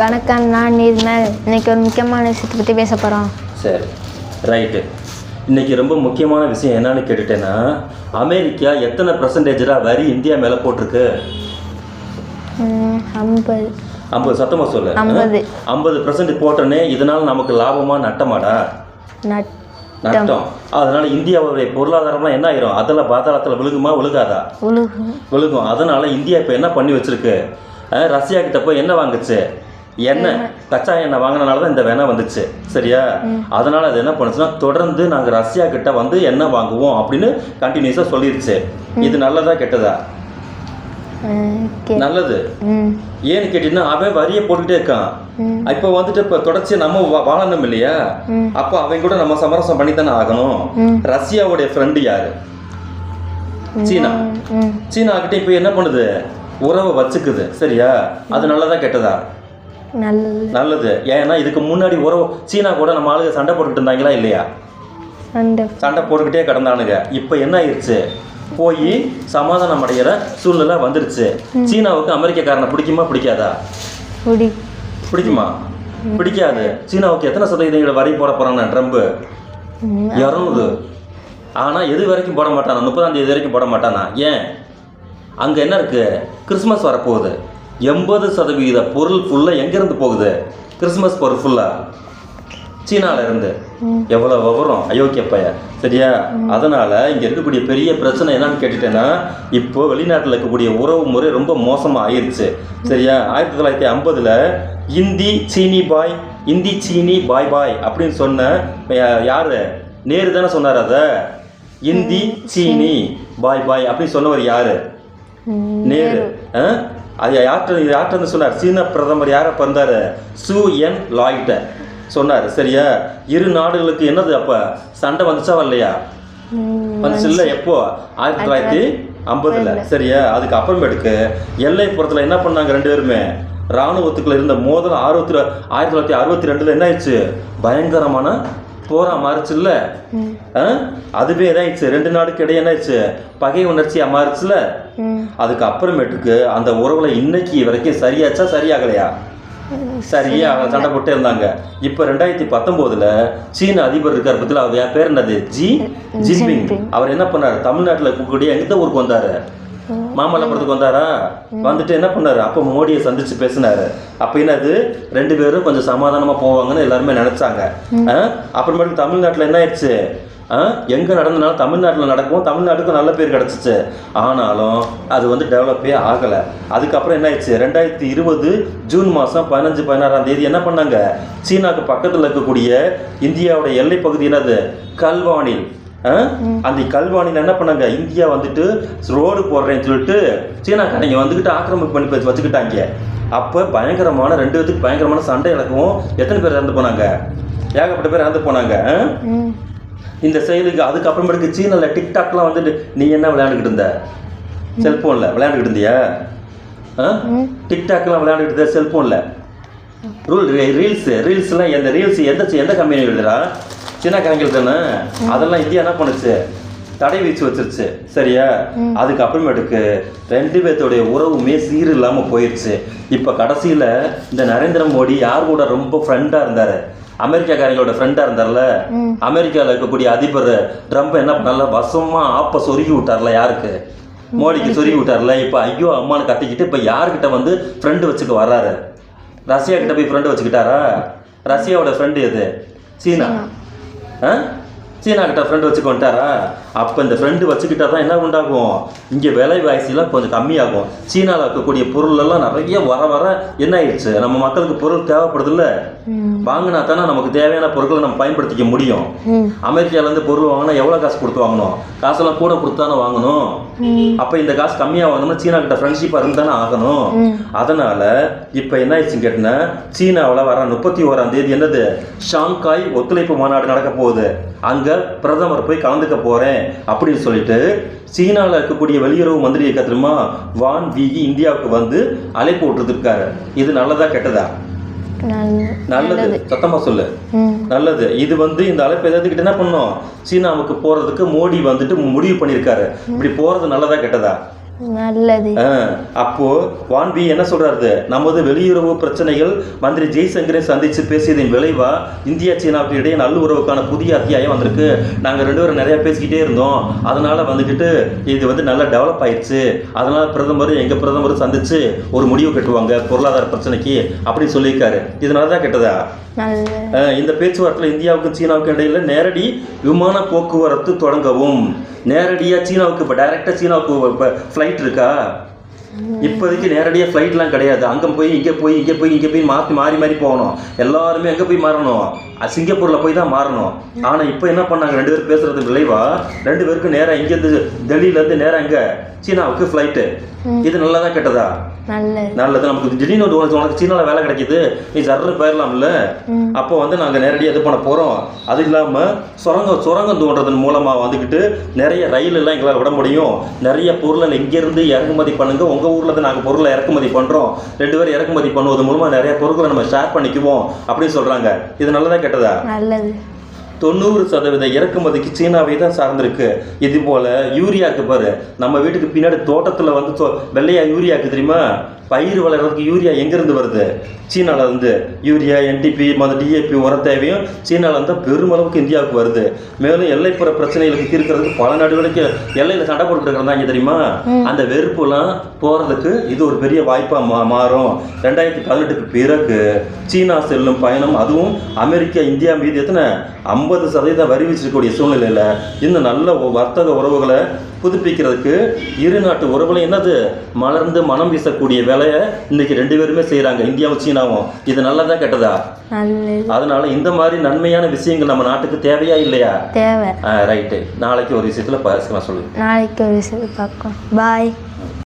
வணக்கம் நான் நீர்மேல். இன்னைக்கு ஒரு முக்கியமான விஷயத்தை பற்றி பேச போகிறோம் சரி ரைட்டு. இன்னைக்கு ரொம்ப முக்கியமான விஷயம் என்னன்னு கேட்டுட்டேன்னா அமெரிக்கா எத்தனை பர்சன்டேஜரா வரி இந்தியா மேலே போட்டிருக்கு? ஐம்பது. ஐம்பது சத்தமாக சொல்லு. ஐம்பது. ஐம்பது பர்சன்ட் போட்டோன்னே இதனால் நமக்கு லாபமா நட்டமாடா? நட்டம். நட்டம். அதனால இந்தியாவுடைய பொருளாதாரம்லாம் என்ன ஆயிரும்? அதில் பாதாளத்தில் விழுகுமா விழுகாதா? உலகம் விழுகும். அதனால இந்தியா இப்போ என்ன பண்ணி வச்சிருக்கு? ரஷ்யா கிட்ட போய் என்ன வாங்குச்சு? எண்ணெய் கச்சா எண்ணெய் வாங்கினால தான் இந்த வெண்ணெய் வந்துச்சு. சரியா? அதனால அது என்ன பண்ணுச்சுன்னா தொடர்ந்து நாங்கள் ரஷ்யா கிட்ட வந்து எண்ணெய் வாங்குவோம் அப்படின்னு கண்டினியூஸாக சொல்லிருச்சு. இது நல்லதா கெட்டதா? நல்லது. ஏன்னு கேட்டீங்கன்னா அவன் வரியை போட்டுக்கிட்டே இருக்கான். இப்போ வந்துட்டு இப்போ தொடர்ச்சி நம்ம வாழணும் இல்லையா. அப்போ அவன் கூட நம்ம சமரசம் பண்ணி தானே ஆகணும். ரஷ்யாவுடைய ஃப்ரெண்டு யாரு? சீனா. சீனா கிட்ட இப்போ என்ன பண்ணுது? உறவை வச்சுக்குது. சரியா? அது நல்லதா கெட்டதா? நல்லது. ஏன்னா இதுக்கு முன்னாடி உறவு சீனா கூட நம்ம ஆளுங்க சண்டை போட்டுக்கிட்டு இருந்தாங்களா இல்லையா? சண்டை. போட்டுக்கிட்டே கிடந்தானுங்க. இப்போ என்ன ஆயிடுச்சு போய் சமாதானம் அடைகிற சூழ்நிலை வந்துருச்சு. சீனாவுக்கு அமெரிக்காக்காரனை பிடிக்குமா பிடிக்காதா? பிடிக்குமா? பிடிக்காது. சீனாவுக்கு எத்தனை சதவீதங்களை வரி போட போறாங்க ட்ரம்ப்? ம், இரநூறு. ஆனால் எது வரைக்கும் போட மாட்டானா? முப்பதாம் தேதி வரைக்கும் போட மாட்டானா? ஏன்? அங்கே என்ன இருக்கு? கிறிஸ்மஸ் வரப்போகுது. எண்பது சதவீத பொருள் ஃபுல்லாக எங்கேருந்து போகுது? கிறிஸ்மஸ் பொருள் ஃபுல்லாக சீனால இருந்து எவ்வளோ விவரம்? அயோக்கிய பைய சரியா? அதனால இங்கே இருக்கக்கூடிய பெரிய பிரச்சனை என்னன்னு கேட்டுட்டேன்னா இப்போ வெளிநாட்டில் இருக்கக்கூடிய உறவு முறை ரொம்ப மோசமாக ஆயிருச்சு. சரியா? ஆயிரத்தி தொள்ளாயிரத்தி ஐம்பதுல இந்தி சீனி பாய் இந்தி சீனி பாய் பாய் அப்படின்னு சொன்ன யாரு? நேரு தானே சொன்னார் அதை. இந்தி சீனி பாய் பாய் அப்படின்னு சொன்னவர் யாரு? நேரு. ஆ? அது யார்கிட்ட யார்கிட்ட இருந்து சொன்னார்? சீன பிரதமர் யாரை பிறந்தாரு? சு என் லாய்ட்ட. சொன்னார். சரியா? இரு நாடுகளுக்கு என்னது அப்ப? சண்டை வந்துச்சா வரலையா? வந்துச்சு. இல்லை எப்போ? ஆயிரத்தி தொள்ளாயிரத்தி ஐம்பதுல. சரியா? அதுக்கு அப்புறமேட்டுக்கு எல்லைப்புறத்தில் என்ன பண்ணாங்க ரெண்டு பேருமே? ராணுவத்துக்குள்ள இருந்த மோதல் ஆயிரத்தி ஆயிரத்தி தொள்ளாயிரத்தி அறுபத்தி ரெண்டுல என்ன ஆயிடுச்சு? பயங்கரமான போரா மாறுச்சுல்ல? அதுவே இதாயிடுச்சு ரெண்டு நாடுக்கு இடையே என்ன ஆயிடுச்சு? பகை உணர்ச்சியா மாறுச்சுல அதுக்கு அப்புறமேட்டுக்கு அந்த உறவுல இன்னைக்கு வரைக்கும் சரியாச்சா சரியாகலையா? சரியா அவங்க சண்டை போட்டே இருந்தாங்க. இப்போ ரெண்டாயிரத்தி பத்தொம்போதுல சீன அதிபர் இருக்கார் பத்தில அவர் பேர் என்னது? ஜி? ஜின்பிங். அவர் என்ன பண்ணாரு? தமிழ்நாட்டில் இருக்கக்கூடிய எந்த ஊருக்கு வந்தாரு? மாமல்லபுரத்துக்கு வந்தாரா? வந்துட்டு என்ன பண்ணாரு? அப்போ மோடியை சந்திச்சு பேசினாரு. அப்போ என்னது? ரெண்டு பேரும் கொஞ்சம் சமாதானமா போவாங்கன்னு எல்லாருமே நினைச்சாங்க. ஆ? அப்புறமேட்டுக்கு தமிழ்நாட்டில் என்ன ஆயிடுச்சு? எங்க நடந்தனாலும் தமிழ்நாட்டில் நடக்கும். தமிழ்நாட்டுக்கும் நல்ல பேர் கிடச்சிச்சு. ஆனாலும் அது வந்து டெவலப்பே ஆகலை. அதுக்கப்புறம் என்ன ஆயிடுச்சு? ரெண்டாயிரத்தி இருபது ஜூன் மாதம் பதினஞ்சு பதினாறாம் தேதி என்ன பண்ணாங்க? சீனாக்கு பக்கத்தில் இருக்கக்கூடிய இந்தியாவோட எல்லை பகுதி என்னது? கல்வானில்? அந்த கல்வானியில் என்ன பண்ணாங்க? இந்தியா வந்துட்டு ரோடு போடுறேன்னு சொல்லிட்டு சீனாக்காரங்க வந்துக்கிட்டு ஆக்கிரமிப்பு பண்ணி வச்சு- வச்சுக்கிட்டாங்க. அப்போ பயங்கரமான ரெண்டு பேத்துக்கு பயங்கரமான சண்டை இழக்கவும் எத்தனை பேர் இறந்து போனாங்க? ஏகப்பட்ட பேர் இறந்து போனாங்க இந்த செயலுக்கு அதுக்கப்புறமேட்டுக்கு சீனாவில் டிக்டாக்லாம் வந்துட்டு நீ என்ன விளையாண்டுக்கிட்டு இருந்த? செல்ஃபோனில் விளையாண்டுக்கிட்டு இருந்தியா? டிக்டாக்லாம் விளையாண்டுக்கிட்டு இருந்த செல்ஃபோனில் ரூல் ரீல்ஸ் ரீல்ஸ்லாம் எந்த ரீல்ஸ் எந்த எந்த கம்பெனி எழுதுறா? சீனா கணக்கில் தானே? அதெல்லாம் இந்தியா என்ன பண்ணுச்சு? தடை வீச்சு வச்சிருச்சு. சரியா? அதுக்கப்புறமேட்டுக்கு ரெண்டு பேர்த்தோடைய உறவுமே சீர் இல்லாமல் போயிடுச்சு இப்போ கடைசியில் இந்த நரேந்திர மோடி யார் கூட ரொம்ப ஃப்ரெண்டாக இருந்தார்? அமெரிக்காக்காரங்களோட ஃப்ரெண்டாக இருந்தார்ல? அமெரிக்காவில் இருக்கக்கூடிய அதிபர் ட்ரம்ப் என்ன பண்ணால வசமாக ஆப்ப சொருகி விட்டார்ல யாருக்கு? மோடிக்கு சொருகி விட்டார்ல. இப்போ ஐயோ அம்மான்னு கத்திக்கிட்டு இப்போ யார்கிட்ட வந்து ஃப்ரெண்டு வச்சுக்க வர்றாரு ரஷ்யா கிட்ட போய் ஃப்ரெண்டு வச்சுக்கிட்டாரா? ரஷ்யாவோட ஃப்ரெண்டு எது? சீனா. 嗯？சீனா கிட்ட ஃப்ரெண்டு வச்சுக்க வந்துட்டாரா அப்போ இந்த ஃப்ரெண்டு வச்சுக்கிட்டா தான் என்ன உண்டாகும்? இங்கே விலை வாசிலாம் கொஞ்சம் கம்மியாகும். சீனாவில் இருக்கக்கூடிய பொருள் எல்லாம் நிறைய வர வர என்ன ஆயிடுச்சு? நம்ம மக்களுக்கு பொருள் தேவைப்படுதுல்ல? வாங்கினா தானே நமக்கு தேவையான பொருட்களை நம்ம பயன்படுத்திக்க முடியும். அமெரிக்காலேருந்து பொருள் வாங்கினா எவ்வளோ காசு கொடுத்து வாங்கணும்? காசெல்லாம் கூட கொடுத்து தானே வாங்கணும்? அப்போ இந்த காசு கம்மியாக வாங்கணும்னா சீனா கிட்ட ஃப்ரெண்ட்ஷிப்பாக இருந்து தானே ஆகணும். அதனால இப்போ என்ன ஆயிடுச்சுன்னு கேட்டினா சீனாவில் வர முப்பத்தி ஓராம் தேதி என்னது? ஷாங்காய் ஒத்துழைப்பு மாநாடு நடக்க போகுது. அங்கே பிரதமர் போய் கலந்துக்க போகிறேன் அப்படின்னு சொல்லிட்டு சீனாவில் இருக்கக்கூடிய வெளியுறவு மந்திரி இருக்க தெரியுமா? வான் வீகி இந்தியாவுக்கு வந்து அழைப்பு விட்டுருக்காரு. இது நல்லதா கெட்டதா? நல்ல நல்லது. சத்தமா சொல்லு. நல்லது. இது வந்து இந்த அழைப்பை எதிர்த்துக்கிட்டு என்ன பண்ணோம் சீனாவுக்கு போறதுக்கு மோடி வந்துட்டு முடிவு பண்ணியிருக்காரு. இப்படி போறது நல்லதா கெட்டதா? நல்லது. அப்போ வான்பி என்ன சொல்றாரு? நமது வெளியுறவு பிரச்சனைகள் மந்திரி ஜெய்சங்கரை சந்திச்சு பேசியதின் விளைவா இந்தியா சீனாவுக்கு இடையே நல்லுறவுக்கான புதிய அத்தியாயம் வந்திருக்கு. நாங்க ரெண்டு பேரும் நிறைய பேசிக்கிட்டே இருந்தோம். அதனால வந்துக்கிட்டு இது வந்து நல்லா டெவலப் ஆயிடுச்சு அதனால பிரதமர் எங்க பிரதமர் சந்திச்சு ஒரு முடிவு கட்டுவாங்க பொருளாதார பிரச்சனைக்கு அப்படின்னு சொல்லியிருக்காரு. இதனால தான் கெட்டதா இந்த பேச்சுவார்த்தையில் இந்தியாவுக்கும் சீனாவுக்கும் இடையில நேரடி விமான போக்குவரத்து தொடங்கவும். நேரடியாக சீனாவுக்கு இப்போ டைரெக்டாக சீனாவுக்கு இப்போ ஃப்ளைட் இருக்கா? இப்போதைக்கு நேரடியாக ஃப்ளைட்லாம் கிடையாது. அங்கே போய் இங்கே போய் இங்கே போய் இங்கே போய் மாற்றி மாறி மாறி போகணும். எல்லாருமே எங்கே போய் மாறணும்? சிங்கப்பூரில் போய் தான் மாறணும். ஆனால் இப்போ என்ன பண்ணாங்க? ரெண்டு பேரும் பேசுறது விளைவா? ரெண்டு பேருக்கும் நேராக இங்கேருந்து டெல்லியிலேருந்து நேராக எங்கே சீனாவுக்கு ஃப்ளைட்டு இது நல்லா தான் கெட்டதா? நல்லது. நமக்கு திடீர்னு ஒரு உனக்கு சீனாவில் வேலை கிடைக்குது. நீ சர்ன்னு போயிடலாம்ல. அப்போ வந்து நாங்கள் நேரடியாக இது பண்ண போகிறோம் அது இல்லாமல் சுரங்கம் சுரங்கம் தோன்றதன் மூலமாக வந்துக்கிட்டு நிறைய ரயில் எல்லாம் எங்களால் விட முடியும். நிறைய பொருளை இங்கேருந்து இறக்குமதி பண்ணுங்க. உங்கள் ஊரில் தான் நாங்கள் பொருளை இறக்குமதி பண்ணுறோம் ரெண்டு பேரும் இறக்குமதி பண்ணுவது மூலமாக நிறைய பொருட்களை நம்ம ஷேர் பண்ணிக்குவோம். அப்படின்னு சொல்கிறாங்க இது நல்லதா கெட்டதா? நல்லது. தொண்ணூறு சதவீத இறக்குமதிக்கு சீனாவை தான் சார்ந்திருக்கு. இது போல யூரியாக்கு பாரு நம்ம வீட்டுக்கு பின்னாடி தோட்டத்தில் வந்து வெள்ளையா யூரியாக்கு தெரியுமா? பயிர் வளர்றதுக்கு யூரியா எங்கேருந்து வருது? சீனால இருந்து. யூரியா என்டிபி மற்ற டிஏபி உர தேவையும் சீனால இருந்து பெருமளவுக்கு இந்தியாவுக்கு வருது. மேலும் எல்லைப்புற பிரச்சனைகளுக்கு தீர்க்கிறதுக்கு பல நாடுகளுக்கு எல்லையில் சண்டை போட்டுட்டு இருக்கிறாங்க தெரியுமா? அந்த வெறுப்புலாம் போகிறதுக்கு இது ஒரு பெரிய வாய்ப்பாக மா மாறும். ரெண்டாயிரத்தி பதினெட்டுக்கு பிறகு சீனா செல்லும் பயணம் அதுவும் அமெரிக்கா இந்தியா மீது எத்தனை? ஐம்பது சதவீதம் வரி வச்சிருக்கக்கூடிய சூழ்நிலையில் இன்னும் நல்ல வர்த்தக உறவுகளை புதுப்பிக்கிறதுக்கு இரு நாட்டு உறவுகளும் என்னது? மலர்ந்து மனம் வீசக்கூடிய வேலையை இன்னைக்கு ரெண்டு பேருமே செய்கிறாங்க இந்தியாவும் சீனாவும் இது நல்லதா கெட்டதா? அதனால இந்த மாதிரி நன்மையான விஷயங்கள் நம்ம நாட்டுக்கு தேவையா இல்லையா? தேவை. ரைட்டு நாளைக்கு ஒரு விஷயத்தில் பேசலாம் சொல்லு நாளைக்கு ஒரு விஷயம் பார்க்கலாம். பாய்